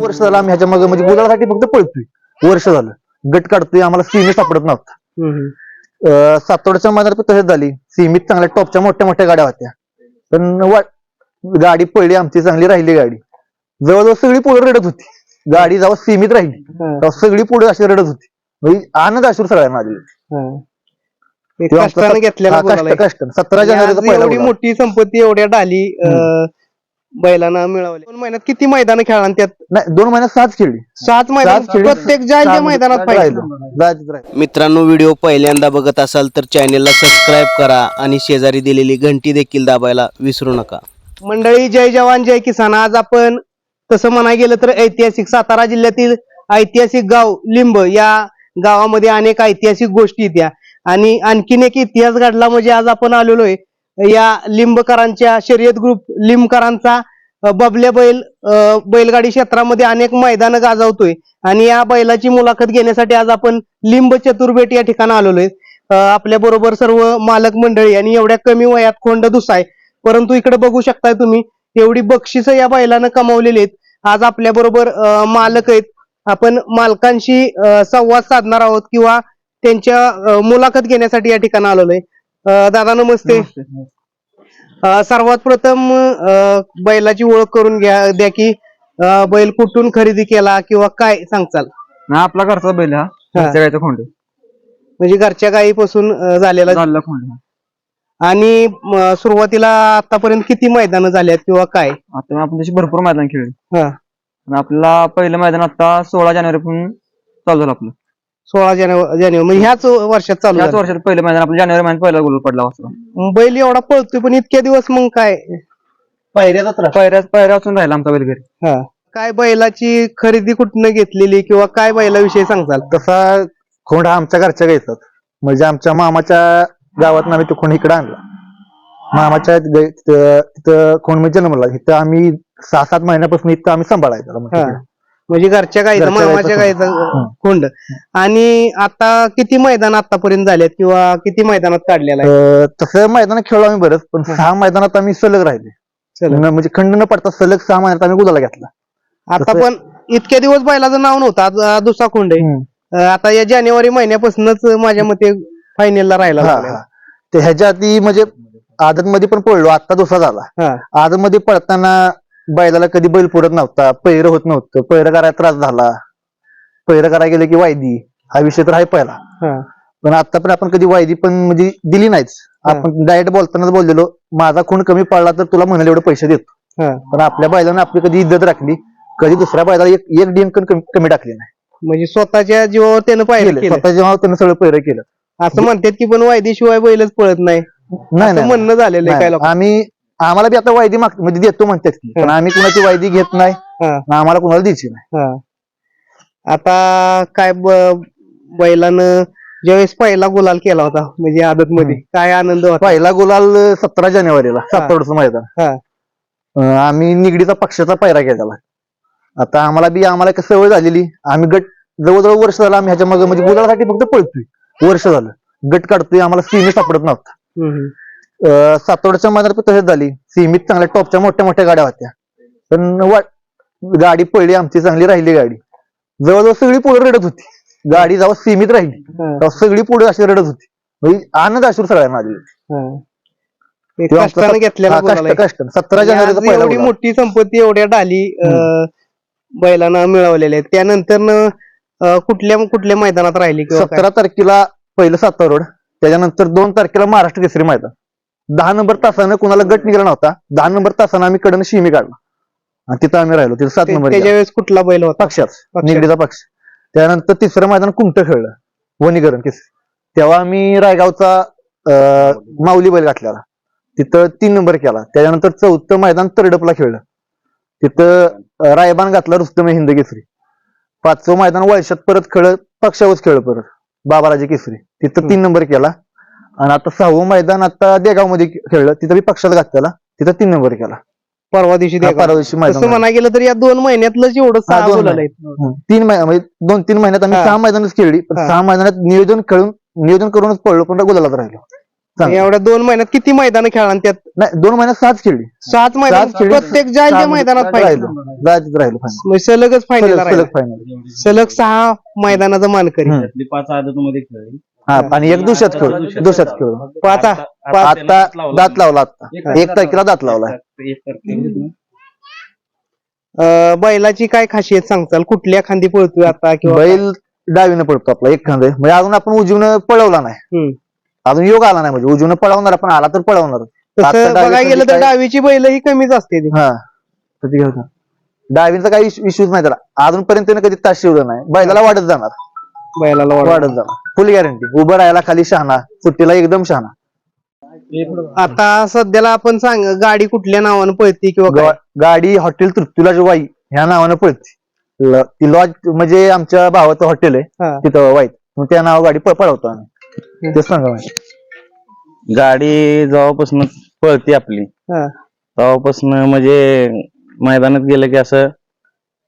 वर्ष झालं आम्ही ह्याच्या मागे म्हणजे गुलासाठी फक्त पळतोय. वर्ष झालं. गट काढतोय आम्हाला सीमित सापडत नव्हता. सातवड्याच्या मैदानात पण तसेच झाली. सीमित चांगल्या टॉपच्या मोठ्या मोठ्या गाड्या होत्या. पण गाडी पडली आमची चांगली राहिली गाडी. जवळजवळ सगळी पुढे रडत होती. गाडी जेव्हा सीमित राहिली तेव्हा सगळी पुढे अशी रडत होती. म्हणजे आनंद अश्रू सगळ्यांना आलेले. गुलाल कष्ट. सतरा गुलाल. मोठी संपत्ती एवढ्या डाली बैलांना मिळवली. दोन महिन्यात किती मैदान खेळला आणि त्यात? नाही दोन महिन्यात सहाच खेळली. सात मैदान. सात खेळली. प्रत्येक जायच्या सहा मैदानात पाहिजे राहिलं. जायचं- राहिलं. मित्रांनो व्हिडिओ पहिल्यांदा बघत असाल तर चॅनेलला सबस्क्राईब करा आणि शेजारी दिलेली घंटी देखील दाबायला विसरू नका. मंडळी जय जवान जय किसान. आज आपण तसं म्हणाय गेलं तर ऐतिहासिक सातारा जिल्ह्यातील ऐतिहासिक गाव लिंब या गावामध्ये अनेक ऐतिहासिक गोष्टी येत्या. आणि आणखीन एक इतिहास घडला म्हणजे आज आपण आलेलो आहे. या लिंबकरांच्या शर्यत ग्रुप लिंबकरांचा बबल्या बैल बैलगाडी क्षेत्रामध्ये अनेक मैदानं गाजवतोय. आणि या बैलाची मुलाखत घेण्यासाठी आज आपण लिंब चतुर्बेट या ठिकाणी आलेलो आहे. आपल्या बरोबर सर्व मालक मंडळी आणि एवढ्या कमी वयात खोंड दुसाय. परंतु इकडे बघू शकताय तुम्ही एवढी बक्षिस या बैलानं कमावलेली आहेत. आज आपल्या बरोबर मालक आहेत. आपण मालकांशी संवाद साधणार आहोत किंवा त्यांच्या मुलाखत घेण्यासाठी या ठिकाणी आलेलो आहे. दादा नमस्ते. सर्वात प्रथम बैलाची ओळख करून घ्या द्या की बैल कुठून खरेदी केला किंवा काय सांगचाल ना आपला घरचा बैल हा घरच्या गायचा खोंड. म्हणजे घरच्या गायीपासून अ, झालेला झालेला खोंड. आणि सुरुवातीला आतापर्यंत किती मैदानं झाल्यात किंवा काय? आता आपण तशी भरपूर मैदान खेळले. हा. आपला पहिलं मैदान आता सोळा जानेवारी पासून चालू झालं आपलं. सोळा जानेवारी जानेवारी म्हणजे ह्याच वर्षात चालू याच झालं. वर्षात पहिलं मैदान आपलं जानेवारी महिन्यात पहिला गोल पडला वाजता बैल एवढा पळतोय पण इतके दिवस मग काय? पायऱ्याचा त्रास. पहिऱ्या पहिऱ्या वाचून राहिला आमचा बैल घरी. हा. काय बैलाची खरेदी कुठनं घेतलेली किंवा काय बैलाविषयी सांगचाल तसा खोंड हा आमच्या घरच्या गायचाच म्हणजे आमच्या मामाच्या गावात आम्ही तो खोंड इकडे आणला. मामाच्या तिथं तिथं खोंड मी जन्मला. इथं आम्ही सहा सात महिन्यापासून इथं आम्ही सांभाळायचं. हा. म्हणजे घरच्या घरच्या मामाच्या गाईचा हं. खोंड आणि आता किती मैदान आतापर्यंत झालेत किंवा किती मैदानात काढलेला आहे अं, तसं मैदानात खेळलो आम्ही बरंच पण सहा मैदानात आम्ही सलग राहिले. न- म्हणजे खंड न पडता सलग सहा महिन्यात आम्ही गुलाला घेतला आता तसं- पण इतक्या दिवस बैलाचं नाव नव्हतं आज दुसरा खोंड आहे हम्म. अं, आता या जानेवारी महिन्यापासूनच माझ्या मते फायनलला राहिला हा, लागलाय. हा. ते ह्याच्या आधी म्हणजे आदत मध्ये पण पडलो आता दुसरा झाला हा आदत मध्ये पडताना बैलाला कधी बैल पुरत नव्हता पैर होत नव्हतं पैर करायला त्रास झाला. पैर करायला गेलं की वायदी हा विषय तर आहे पहिला. पण आता पण आपण कधी वायदी पण म्हणजे दिली नाहीच आपण डायरेक्ट बोलतानाच बोललेलो माझा खून कमी पडला तर तुला म्हणाले एवढे पैसे देतो. पण आपल्या बैलानं आपली कधी इज्जत राखली कधी दुसऱ्या बैलाला एक एक डिंक कमी टाकली नाही. म्हणजे स्वतःच्या जीवावर त्यानं पाहिलं केलं. केलं स्वतः जेव्हा त्यानं सगळं पैर केलं. असं म्हणतात की पण वायदेशिवाय बैलच पळत नाही. नाही म्हणणं झालेलं आहे काय आम्ही आम्हाला बी आता वायदी माग म्हणजे देतो म्हणतात की पण आम्ही कुणाची वायदी घेत नाही हा. आणि आम्हाला कुणाला द्यायची नाही. हा. आता काय ब- बैलानं ज्यावेळेस पहिला गुलाल केला होता म्हणजे आदत मध्ये काय आनंद होता? पहिला गुलाल सतरा जानेवारीला सातवडचं मैदान. हा. अं, आम्ही निगडीचा पक्षाचा पायरा केलेला आता आम्हाला बी आम्हाला एक सवय झालेली आम्ही गट जवळजवळ वर्ष झालं आम्ही ह्याच्या मागे म्हणजे गुलासाठी फक्त पळतोय. वर्ष झालं. गट काढतोय आम्हाला सीमित सापडत नव्हता. हम्म, सातवडच्या मैदानात पण तसेच झाली. सीमित चांगल्या टॉपच्या मोठ्या मोठ्या गाड्या होत्या. पण गाडी पडली आमची चांगली राहिली गाडी. जवळजवळ सगळी पुढे रडत होती. गाडी जेव्हा सीमित राहिली तेव्हा सगळी पुढे अशी रडत होती. म्हणजे आनंद अश्रू सगळ्यांना आलेले आमचा- घेतलेला. कष्ट सतरा पहिला एवढी गुलाल. मोठी संपत्ती एवढ्या डाली बैलांना मिळवलेल्या आहेत. त्यानंतर कुठल्या कुठल्या मैदानात राहिली? सतरा तारखेला पहिलं सातारा रोड त्याच्यानंतर दोन तारखेला महाराष्ट्र केसरी मैदान. दहा नंबर तासानं कुणाला गट निघाला नव्हता. दहा नंबर तासानं आम्ही कडनं शिमी काढला. आणि तिथं आम्ही राहिलो. तिथं सात नंबर त्याच्या वेळेस कुठला बैल होता? पक्षात पक्षात. निगडीचा पक्ष. त्यानंतर तिसरं मैदान कुमट खेळलं. वनीकरण केसरी तेव्हा आम्ही रायगावचा अं, माऊली बैल घातलेला. तिथं तीन नंबर केला. त्याच्यानंतर चौथं मैदान तरडपला खेळलं. तिथं अं, रायबान घातला रुस्तम हिंद केसरी. पाचवं मैदान वळशात परत खेळ पक्षावरच खेळ परत. बाबाराजे केसरी. तिथं तीन नंबर केला. आणि आता सहावं मैदान आता देगावमध्ये खेळलं तिथं बी पक्षाला घातलेला तिथं तीन नंबर केला परवा दिवशी देगाव. परवा दिवशी मैदान म्हणा गेलं तर या दोन महिन्यातलं एवढं सहा दोन गुलाल. आहेत. तीन महिने म्हणजे दोन तीन महिन्यात आम्ही हा. सहा मैदानच खेळली पण हा. सहा मैदानात नियोजन खेळून नियोजन करूनच पडलो पण गुलालात राहिलो चांगलं. एवढ्या दोन महिन्यात किती मैदान खेळला आणि त्यात नाही दोन महिन्यात सहाच खेळली सात मैदान खेळली. प्रत्येक ज्या ज्या सहा मैदानात मध्ये पाहिजे राहिलो जायचं राहिलो final. म्हणजे सलगच फायनल सलग सलग सहा मैदानाचा मानकरी. त्यातली पाच आदत मध्ये खेळली हा आणि एक दुसऱ्यात खेळ दुसऱ्यात खेळ. पाच आता दात लावला. आता. एक तारखेला दात लावला. अं, बैलाची काय खासियत सांगताल? कुठल्या खांदी पळतोय आता किंवा बैल डावीनं पडतो आपला एक खांदे. म्हणजे अजून आपण उजवीनं पळवला नाही. अजून योग आला नाही म्हणजे उजवीनं पळवणार पण आला तर पळवणार. आता तसं डावी बघायला गेलं तर खांदी काय- डावीची बैल ही कमीच असते ती. हा. तर ती डावींचा काही इश्यूज नाही त्याला. अजूनपर्यंत त्यानं कधी तास शिवलं नाही. बैलाला वाढत जाणार. बैलाला वाढ वाढत जाणार. फुल गॅरंटी उभं राहायला खाली शहाणा सुट्टीला एकदम शहाणा. आता सध्याला आपण सांग गाडी कुठल्या नावानं पळती किंवा काय? गाडी हॉटेल तृप्तीला वाई ह्या नावानं पळते. ल- ती लॉज म्हणजे आमच्या भावाचं हॉटेल आहे हा. तिथं वाईट मग त्या नाव गाडी प- पळवतो आम्ही. ते सांगा माहिती गाडी जेव्हापासून पळते आपली हा. तेव्हापासून म्हणजे मैदानात गेलं की असं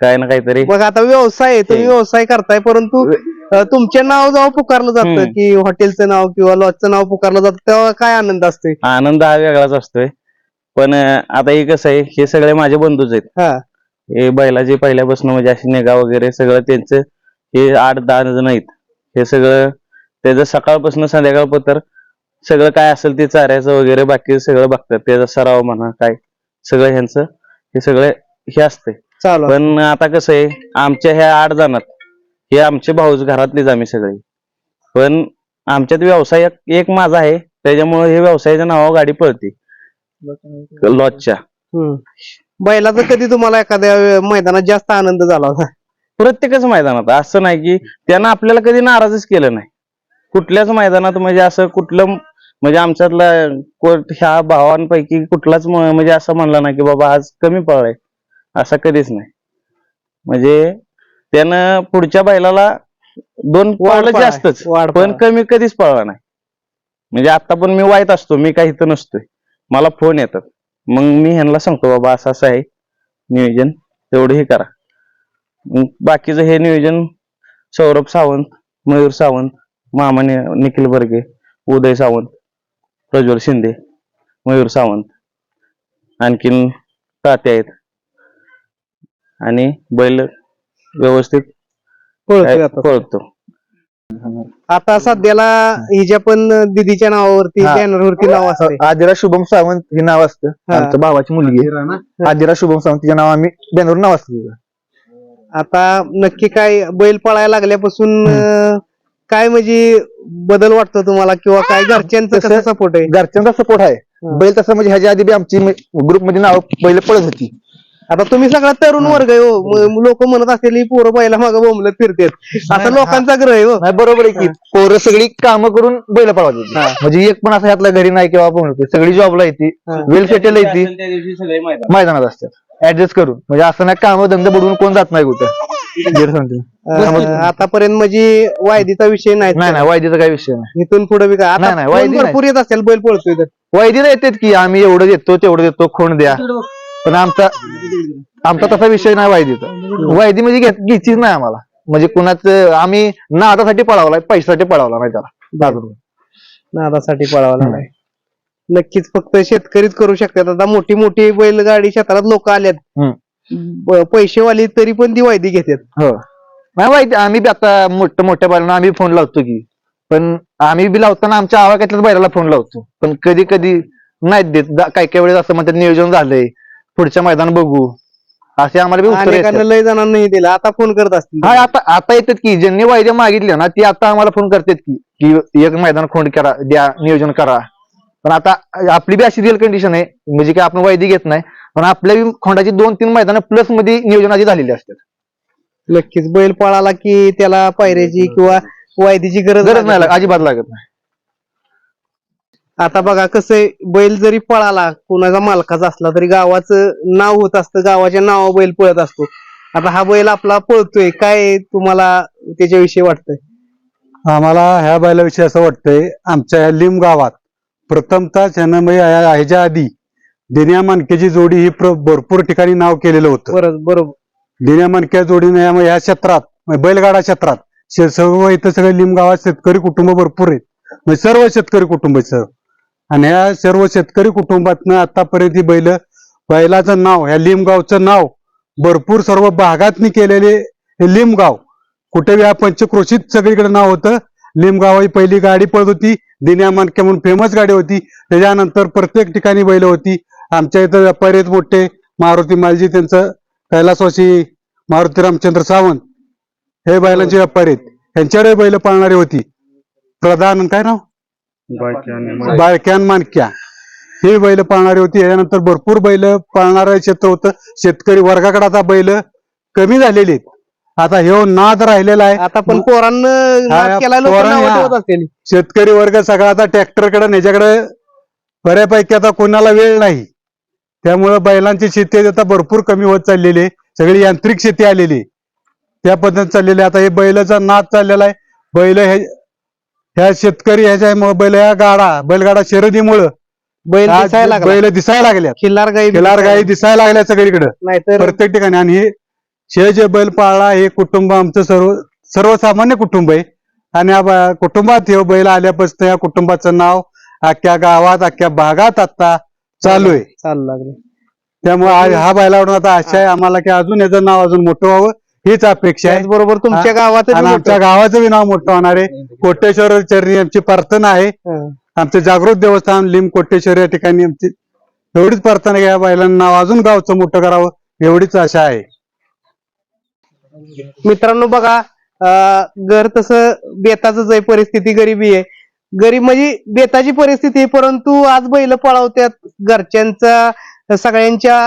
काय ना काहीतरी बघ आता व्यवसाय आहे तुम्ही ते- व्यवसाय करताय परंतु तुमचे नाव जेव्हा पुकारलं जातं. की हॉटेलचं नाव किंवा लॉजचं नाव पुकारलं जातं तेव्हा काय आनंद असतोय? आनंद हा वेगळाच असतोय. पण आता हे कसं आहे हे सगळे माझे बंधूच आहेत. हा. हे बैलाचे पहिल्यापासून म्हणजे अशी निगा वगैरे सगळं त्यांचं हे आठ दहा जण आहेत. हे सगळं त्याचं सकाळपासून संध्याकाळपर्यंत सगळं काय असेल ते चाऱ्याचं वगैरे बाकी सगळं बघतात. त्याचा सराव म्हणा काय सगळं ह्यांचं हे सगळं हे असते चालू आहे. पण आता कसं आहे आमच्या ह्या आठ जणात हे आमचे भाऊच घरातलेच आम्ही सगळे. पण आमच्यात व्यवसाय एक- माझा आहे. त्याच्यामुळे हे व्यवसायाच्या नावावर गाडी पळते. लॉजच्या. हम्म. बैलाचा कधी तुम्हाला एखाद्या वे- मैदानात जास्त आनंद झाला होता? प्रत्येकच मैदानात. असं नाही की त्यानं आपल्याला कधी नाराजच केलं नाही. कुठल्याच मैदानात म्हणजे असं कुठलं म्हणजे आमच्यातला ह्या भावांपैकी कुठलाच म- म्हणजे असं म्हणला नाही की बाबा आज कमी पळाय असं कधीच नाही. म्हणजे त्यानं पुढच्या बैलाला दोन पावलं. जास्तच वाढ पण. कमी कधीच पळला नाही म्हणजे आता पण मी वाईट असतो मी काही इथं नसतोय मला फोन येतात मग मी ह्यांना सांगतो बाबा असं असं आहे नियोजन तेवढं हे करा बाकीचं हे नियोजन सौरभ सावंत मयूर सावंत मामा निखिल बर्गे उदय सावंत प्रज्वल शिंदे मयूर सावंत आणखीन तात्या आहेत आणि बैल व्यवस्थित. पळतोय आता. पळतो. आता सध्याला हिच्या पण दिदीच्या नावावरती हा. बॅनरवरती नाव असते आदिरा शुभम सावंत हे नाव असतं. हा. आमच्या भावाची मुलगी. आहे आदिरा शुभम सावंत तिचं नाव आम्ही बॅनर नाव असतं तिचं. आता नक्की काय बैल पळायला लागल्यापासून अं, काय म्हणजे बदल वाटतो तुम्हाला? किंवा काय घरच्यांचं कसं सपोर्ट आहे? घरच्यांचा सपोर्ट आहे. हा. बैल तसं म्हणजे ह्याच्या आधी बी आमची ग्रुपमध्ये नाव बैल पळत होती. आता तुम्ही सगळा तरुण वर्ग आहे हो. लोक म्हणत असतील ही पोरं बैला मागं बोंबलत फिरतात. आता लोकांचा ग्रह आहे हो. नाही बरोबर आहे की. पोरं सगळी कामं करून बैल पळवत हा. म्हणजे एक पण असं ह्यातल्या घरी नाही किंवा आपण म्हणतो सगळी जॉबला येते. हा. वेल सेटल येते मैदानात असतात. ऍडजस्ट करून. म्हणजे असं नाही काम धंदा बुडवून कोण जात नाही कुठं. जे सांगतो. अं, आतापर्यंत म्हणजे वायदीचा विषय नाही नाही नाही वायदीचा काही विषय नाही. इथून पुढे बी काय? आता नाही, वायदी. भरपूर येत असेल बैल पळतोय तर. वायदीला येतात की आम्ही एवढं देतो तेवढं देतो खोंड द्या. पण आमचा आमचा तसा विषय नाही वायदीचा वायदी म्हणजे घेत- घ्यायचीच नाही आम्हाला. म्हणजे कुणाच आम्ही नादासाठी पळावलाय पैशासाठी पळावला नाही त्याला. बाजूला नादासाठी पळावा लागलाय नक्कीच फक्त शेतकरीच करू शकतात. आता मोठी मोठी बैलगाडी क्षेत्रात लोक आल्यात पैसेवाली तरी पण ती वायदी घेतात. हो. नाही वाईट आम्ही बी आता मोठ्या मोठ्या बैलांना आम्ही फोन लावतो की. पण आम्ही बी लावताना आमच्या आवाक्यातल्याच बैलाला फोन लावतो. पण कधी कधी नाहीत देत. काही काही वेळेस असं म्हणतात नियोजन झालंय. पुढच्या मैदान बघू. असे आम्हाला बी उत्तर अनेकांना लय जणांना नाही दिला. आता फोन करत असतील हा आता आता येतात की ज्यांनी वायदे मागितले ना ती आता आम्हाला फोन करतात की की एक मैदान खोंड करा द्या नियोजन करा. पण आता आपली बी अशी रिअल कंडिशन आहे. म्हणजे की आपण वायदी घेत नाही. पण आपल्या बी खोंडाची दोन तीन मैदान प्लसमध्ये नियोजनाची झालेली असतात. नक्कीच. बैल पळाला की त्याला पायऱ्याची किंवा वायदीची गरज गरज लागत. नाही अजिबात लागत नाही. आता बघा कसं बैल जरी पळाला कुणाचा मालकाचा असला तरी गावाचं नाव होत असतं गावाच्या नावा बैल पळत असतो. आता हा बैल आपला पळतोय काय तुम्हाला त्याच्याविषयी वाटतंय? आम्हाला ह्या बैलाविषयी असं वाटतंय आमच्या ह्या लिम गावात प्रथमतः ह्या- ह्याच्या आधी दिन्या मानकेची जोडी ही प्र- भरपूर ठिकाणी नाव केलेलं होतं. बरोबर बरोबर. दिन्या मानक्या जोडीने ह्या क्षेत्रात बैलगाडा क्षेत्रात सर्व इथं सगळे लिम गावात शेतकरी कुटुंब भरपूर आहेत. म्हणजे सर्व शेतकरी कुटुंब सर. आणि ह्या सर्व शेतकरी कुटुंबातनं आतापर्यंत ही बैल बैलाचं नाव ह्या लिमगावचं नाव भरपूर सर्व भागातनी केलेले हे लिमगाव. कुठे या पंचक्रोशीत सगळीकडे नाव होतं. लिमगाव ही पहिली गाडी पळत होती. दिन्या मानके म्हणून फेमस गाडी होती. त्याच्यानंतर प्रत्येक ठिकाणी बैल होती. आमच्या इथं व्यापारी आहेत मोठे. मारुती मालजी त्यांचं कैलासवासी मारुती रामचंद्र सावंत हे बैलांचे व्यापारी आहेत. यांच्याकडे बैल पाळणारी होती. प्रधान काय नाव? बाळक्यान मानक्या ही बैल पाळणारी होती. यानंतर भरपूर बैल पाळणारं क्षेत्र होतं. शेतकरी वर्गाकडे आता बैल कमी झालेली आता हे नाद राहिलेला आहे. आता पण पोरांनं हा. शेतकरी वर्ग सगळा आता ट्रॅक्टरकडे ह्याच्याकडे बऱ्यापैकी आता कोणाला वेळ नाही. त्यामुळे बैलांची शेती आता भरपूर कमी होत चाललेली आहे. सगळी यांत्रिक शेती आलेली आहे. त्या पद्धतीने चाललेली आहे. आता हे बैलाचा नाद चाललेला आहे. बैल हे ह्या शेतकरी ह्याच्या बैल ह्या गाडा बैलगाडा शर्यतीमुळं बैल आज दिसायला लागला. बैल दिसायला लागल्यात. खिल्लार गाई खिलार गाई दिसायला लागल्या सगळीकडे. नाहीतर प्रत्येक ठिकाणी. आणि हे शे जे बैल पाळला हे कुटुंब आमचं सर्व सर्वसामान्य कुटुंब आहे. आणि या ब- कुटुंबात हे बैल आल्यापासून या कुटुंबाचं नाव अख्ख्या गावात अख्ख्या भागात आता चालू आहे. चालू लागले. त्यामुळे हा बैलावरून आता आशा आहे आम्हाला की अजून याचं नाव अजून मोठं व्हावं. हीच अपेक्षा आहे. त्याचबरोबर तुमच्या आणि आमच्या गावाचं बी नाव मोठं होणार आहे. कोटेश्वर चरणी आमची प्रार्थना आहे. आमचं जागृत देवस्थान लिम कोटेश्वर या ठिकाणी आमची एवढीच प्रार्थना या बैलांना नाव अजून गावचं मोठं करावं एवढीच आशा आहे. मित्रांनो बघा अं, घर तसं बेताच आहे परिस्थिती गरिबी आहे. गरीब म्हणजे बेताची परिस्थिती आहे परंतु आज बैल पळवत्यात. घरच्यांचा सगळ्यांच्या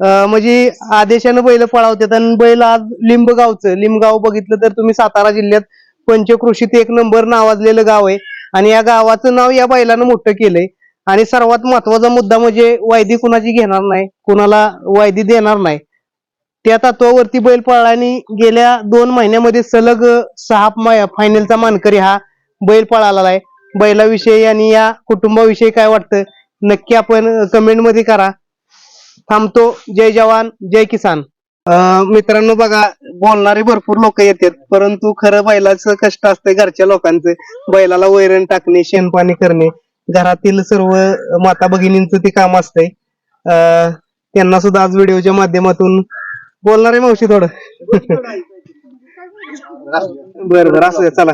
म्हणजे आदेशानं बैल पळवतात आणि बैल आज लिंबगावचं. लिंबगाव बघितलं तर तुम्ही सातारा जिल्ह्यात पंचकृषीत एक नंबर नावाजलेलं गाव आहे. आणि या गावाचं नाव या बैलानं मोठं केलंय. आणि सर्वात महत्त्वाचा मुद्दा म्हणजे वायदी कुणाची घेणार नाही कुणाला वायदी देणार नाही. त्या तत्वावरती बैल पळला आणि गेल्या दोन महिन्यामध्ये सलग सहा फायनलचा मानकरी हा बैल पळाला आहे. बैलाविषयी आणि या कुटुंबाविषयी काय वाटतं नक्की आपण कमेंटमध्ये करा. थांबतो. जय जवान जय किसान. अं, मित्रांनो बघा बोलणारे भरपूर लोक येतात परंतु खरं बैलाचं कष्ट असतंय घरच्या लोकांचं. बैलाला वैरण टाकणे शेणपाणी करणे. घरातील सर्व माता भगिनींचं ते काम असतंय. अं, त्यांना सुद्धा आज व्हिडिओच्या माध्यमातून बोलणार आहे मावशी थोडं. बर बर असं चला.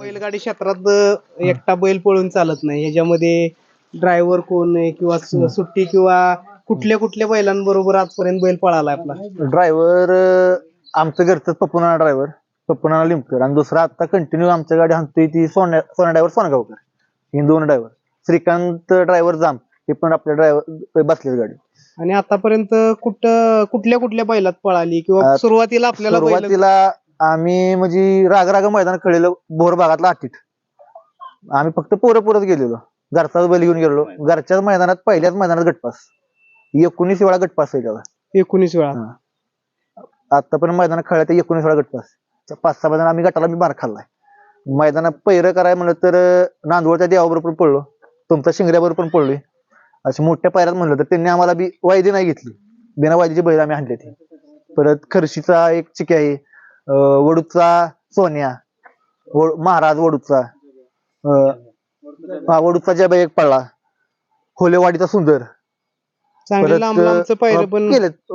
बैलगाडी क्षेत्रात एकटा बैल पळून चालत नाही. याच्यामध्ये ड्रायव्हर कोण आहे किंवा सु- सुट्टी किंवा कुठल्या कुठल्या बैलांबरोबर आजपर्यंत बैल पळाला आपला? ड्रायव्हर आमचं घरचं पप्पुना ड्रायव्हर पप्पुना लिमकर. आणि दुसरा आता कंटिन्यू आमच्या गाडी हाणतोय ती सोन्या सोन्या ड्रायव्हर सोनगावकर. हे दोन ड्रायव्हर श्रीकांत ड्रायव्हर जाम. हे पण आपल्या ड्रायव्हर बसलेत गाडी आणि आतापर्यंत कुठं कुठल्या कुठल्या बैलात पळाली? किंवा अं, सुरुवातीला आपल्याला बैल सुरुवातीला आम्ही म्हणजे राग राग मैदान कळलेलं बोर भागातला आठीत आम्ही फक्त पोरं पोरच गेलेलो. घरचाच बैल घेऊन गेलेलो. घरच्याच मैदानात पहिल्याच मैदानात गटपास. एकोणीस वेळा गटपास आहे त्याला. एकोणीस वेळा? आतापर्यंत मैदानात खेळायचं एकोणीस वेळा गटपास. पाच सहा मैदान आम्ही गटाला बी मार खाल्लाय. मैदानात पैर कराय म्हणलं तर अं, नांदवळच्या देवाबरोबर पण पडलो तुमचा शिंगऱ्याबरोबर पण पडलोय अशा मोठ्या पायऱ्यात म्हणलं तर त्यांनी आम्हाला बी वायदी नाही घेतली. बिना वायदीची बैल आम्ही आणले ते. परत खर्शीचा एक चिक्या आहे. वडूचा सोन्या महाराज वडूचा हा, वडूचा जब एक पडला. होलेवाडीचा सुंदर.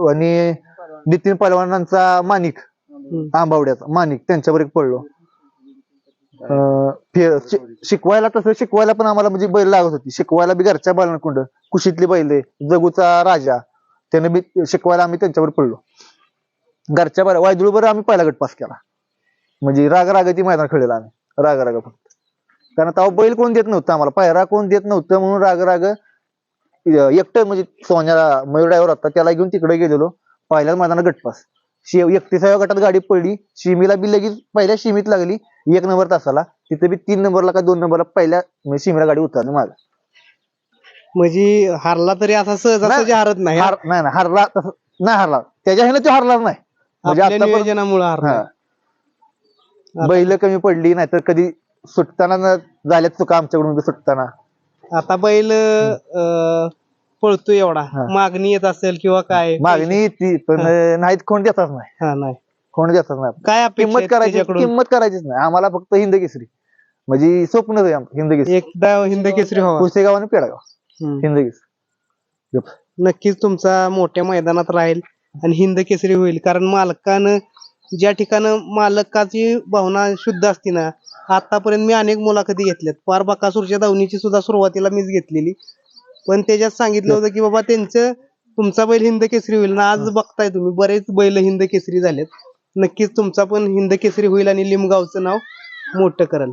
आणि नितीन पहलवानांचा माणिक. आंबावड्याचा माणिक त्यांच्यावर एक पडलो. शिकवायला तसं शिकवायला पण आम्हाला म्हणजे बैल लागत होती. शिकवायला बी घरच्या बैलांकुंड कुशीतली बैल आहे, जगूचा राजा त्याने बी शिकवायला आम्ही त्यांच्यावर पडलो. घरच्या बैल वायदुळवर आम्ही पहिला गट पास केला. म्हणजे राग रागाची मैदान खेळलेला आम्ही. राग राग फक्त. कारण तेव्हा बैल कोण देत नव्हतं आम्हाला. पायरा कोण देत नव्हतं म्हणून राग राग एकटं म्हणजे सोन्याला मयूर ड्रायव्हर होता त्याला घेऊन तिकडे गेलेलो. पहिल्याच मैदानात गटपास शे एकतीसाव्या गटात गाडी पडली. शिमीला बी लगेच पहिल्या शिमीत लागली. एक नंबर तासाला. तिथे बी तीन नंबरला का दोन नंबरला पहिल्या म्हणजे शिमीला गाडी उतरली माझा म्हणजे हारला तरी असा सहजासहजी हारत नाही हार नाही नाही. हारला तसं नाही हारला. त्याच्या ह्यानं तो हारला नाही. म्हणजे आपल्या आता नियोजनामुळे हारला बैल कमी पडली नाहीतर कधी सुटताना न- झाल्यात चुका आमच्याकडून बी सुटताना. आता बैल अं, पळतो एवढा. हा. मागणी येत असेल किंवा काय? मागणी ती पण नाहीत कोण देतात नाही. हा नाही. कोण देतात नाही. काय अपेक्षा किंमत आहेत करायची त्याच्याकडून? किंमत करायचीच नाही. आम्हाला फक्त हिंद केसरी. म्हणजे स्वप्नच आहे आमचं हिंद केसरी. एकदा हिंद केसरी व्हावा. पुसेगाव आणि पेडगाव हम्म. हिंद केसरी. नक्कीच तुमचा मोठ्या मैदानात राहील. आणि हिंद केसरी होईल. कारण मालकानं ज्या ठिकाणं मालकाची भावना शुद्ध असते ना आतापर्यंत मी अनेक मुलाखती घेतल्यात. पार बकासूरच्या दावणीची सुद्धा सुरुवातीला मीच घेतलेली. पण त्याच्यात सांगितलं होतं की बाबा त्यांचं तुमचा बैल हिंद केसरी होईल. ना आज बघताय तुम्ही बरेच बैल हिंद केसरी झालेत. नक्कीच तुमचा पण हिंद केसरी होईल आणि लिमगावचं नाव मोठं करेल.